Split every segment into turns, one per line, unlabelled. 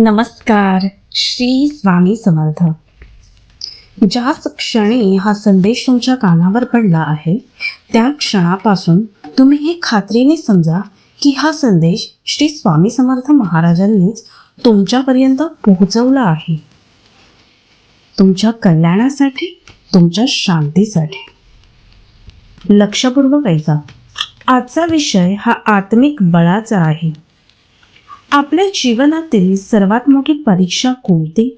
नमस्कार. श्री स्वामी समर्थ. ज्याच क्षणी हा संदेश तुमच्या कानावर पडला आहे त्या क्षणापासून तुम्ही हे खात्रीने समजा की हा संदेश श्री स्वामी समर्थ महाराजांनीच तुमच्यापर्यंत पोहोचवला आहे. तुमच्या कल्याणासाठी तुमच्या शांतीसाठी. लक्षपूर्वक ऐका. आजचा विषय हा आत्मिक बळाचा आहे. आपल्या जीवनातील सर्वात मोठी परीक्षा कोणती?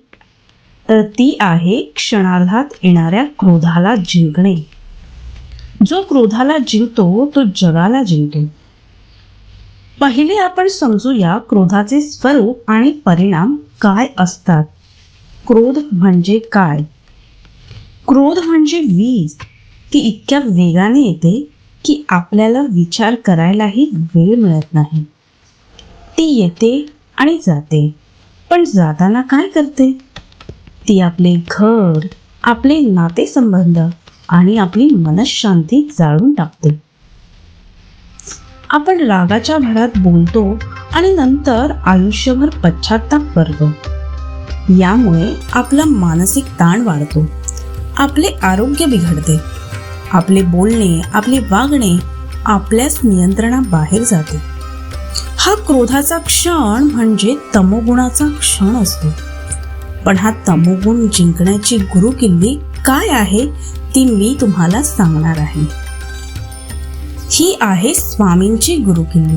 तर ती आहे क्षणार्धात येणाऱ्या क्रोधाला जिंकणे. जो क्रोधाला जिंकतो तो जगाला जिंकेल पहिले आपण समजूया क्रोधाचे स्वरूप आणि परिणाम काय असतात. क्रोध म्हणजे काय? क्रोध म्हणजे वीज ती इतक्या वेगाने येते की आपल्याला विचार करायलाही वेळ मिळत नाही. ती येते आणि जाते. पण जाताना काय करते? ती आपले घर आपले नातेसंबंध आणि आपली मनशांती जाळून टाकते. आपण रागाच्या भरात बोलतो आणि नंतर आयुष्यभर पश्चाताप करतो. यामुळे आपला मानसिक ताण वाढतो. आपले आरोग्य बिघडते. आपले बोलणे आपले वागणे आपल्याच नियंत्रणाबाहेर जाते. हा क्रोधाचा क्षण म्हणजे तमोगुणाचा क्षण असतो. पण हा तमोगुण जिंकण्याची गुरुकिल्ली काय आहे ती मी तुम्हाला सांगणार आहे. ही आहे स्वामींची गुरुकिल्ली.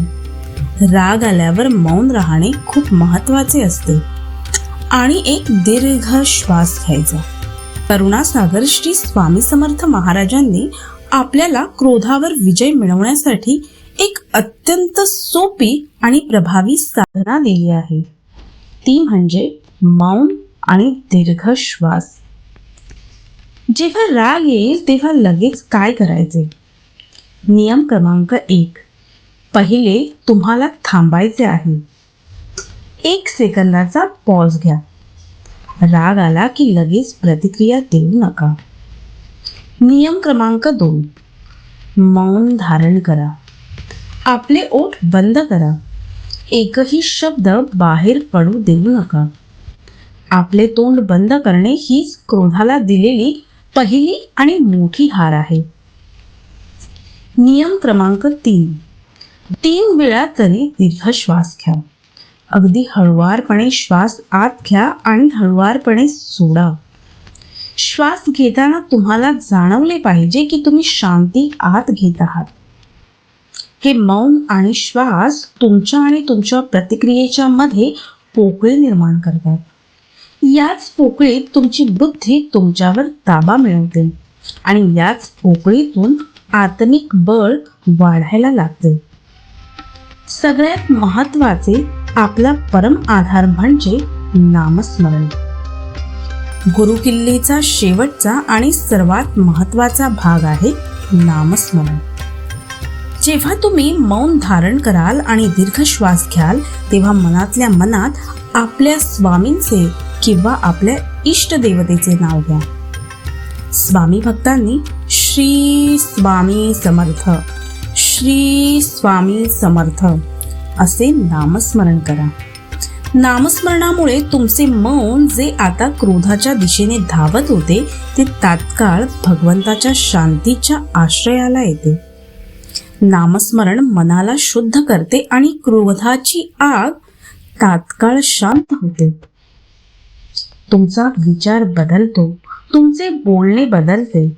राग आल्यावर मौन राहणे खूप महत्त्वाचे असते. आणि एक दीर्घ श्वास घ्यायचा. करुणासागर श्री स्वामी समर्थ महाराजांनी आपल्याला क्रोधावर विजय मिळवण्यासाठी एक अत्यंत सोपी आणि प्रभावी साधना दिली आहे. ती म्हणजे मौन आणि दीर्घ श्वास जेव्हा राग येईल तेव्हा लगेच काय करायचे? नियम क्रमांक एक. पहिले तुम्हाला थांबायचे आहे. एक सेकंदाचा पॉज घ्या. राग आला की लगेच प्रतिक्रिया देऊ नका. नियम क्रमांक दोन. मौन धारण करा. आपले ओठ बंद करा. एकही शब्द बाहेर पडू देऊ नका. आपले तोंड बंद करणे हीच क्रोधाला दिलेली पहिली आणि मोठी हार आहे. नियम क्रमांक तीन. तीन वेळा तरी दीर्घ श्वास घ्या. अगदी हळुवारपणे श्वास आत घ्या आणि हळुवारपणे सोडा. श्वास घेताना तुम्हाला जाणवले पाहिजे की तुम्ही शांती आत घेत आहात. हे मौन आणि श्वास तुमच्या आणि तुमच्या प्रतिक्रियेच्या मध्ये पोकळी निर्माण करतात. याच पोकळीत तुमची बुद्धी तुमच्यावर ताबा मिळवते आणि याच पोकळीतून आत्मिक बळ वाढायला लागते. सगळ्यात महत्त्वाचे आपला परम आधार म्हणजे नामस्मरण. गुरुकिल्लीचा शेवटचा आणि सर्वात महत्त्वाचा भाग आहे नामस्मरण. जेव्हा तुम्ही मौन धारण कराल आणि दीर्घ श्वास घ्याल तेव्हा मनातल्या मनात आपल्या स्वामींचे किंवा आपल्या इष्ट देवतेचे नाव घ्या. स्वामी भक्तांनी श्री स्वामी समर्थ श्री स्वामी समर्थ असे नामस्मरण करा. नामस्मरणामुळे तुमचे मौन जे आता क्रोधाच्या दिशेने धावत होते ते तात्काळ भगवंताच्या शांतीच्या आश्रयाला येते. नामस्मरण मनाला शुद्ध करते आणि क्रोधाची आग तात्काळ शांत होते. तुमचा विचार बदलतो तुमचे बोलणे बदलते.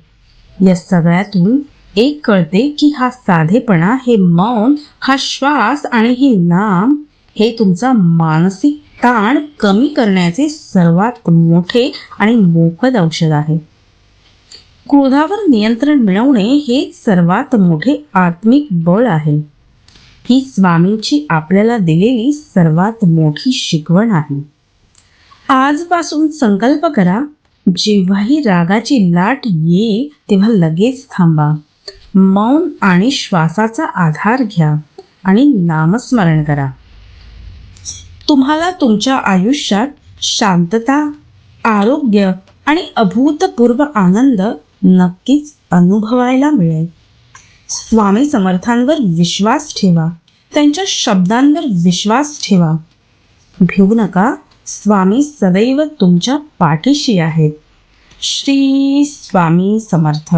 या सगळ्यातून एक कळते की हा साधेपणा हे मौन हा श्वास आणि हे नाम हे तुमचा मानसिक ताण कमी करण्याचे सर्वात मोठे आणि मोफत औषध आहे. क्रोधावर नियंत्रण मिळवणे हे सर्वात मोठे आत्मिक बळ आहे. ही स्वामींची आपल्याला दिलेली सर्वात मोठी शिकवण आहे. आजपासून संकल्प करा जेव्हाही रागाची लाट येईल तेव्हा लगेच थांबा. मौन आणि श्वासाचा आधार घ्या आणि नामस्मरण करा. तुम्हाला तुमच्या आयुष्यात शांतता आरोग्य आणि अभूतपूर्व आनंद नक्कीच अनुभवायला मिळेल. स्वामी समर्थांवर विश्वास ठेवा. त्यांच्या शब्दांवर विश्वास ठेवा. भिवू नका. स्वामी सदैव तुमच्या पाठीशी आहेत. श्री स्वामी समर्थ.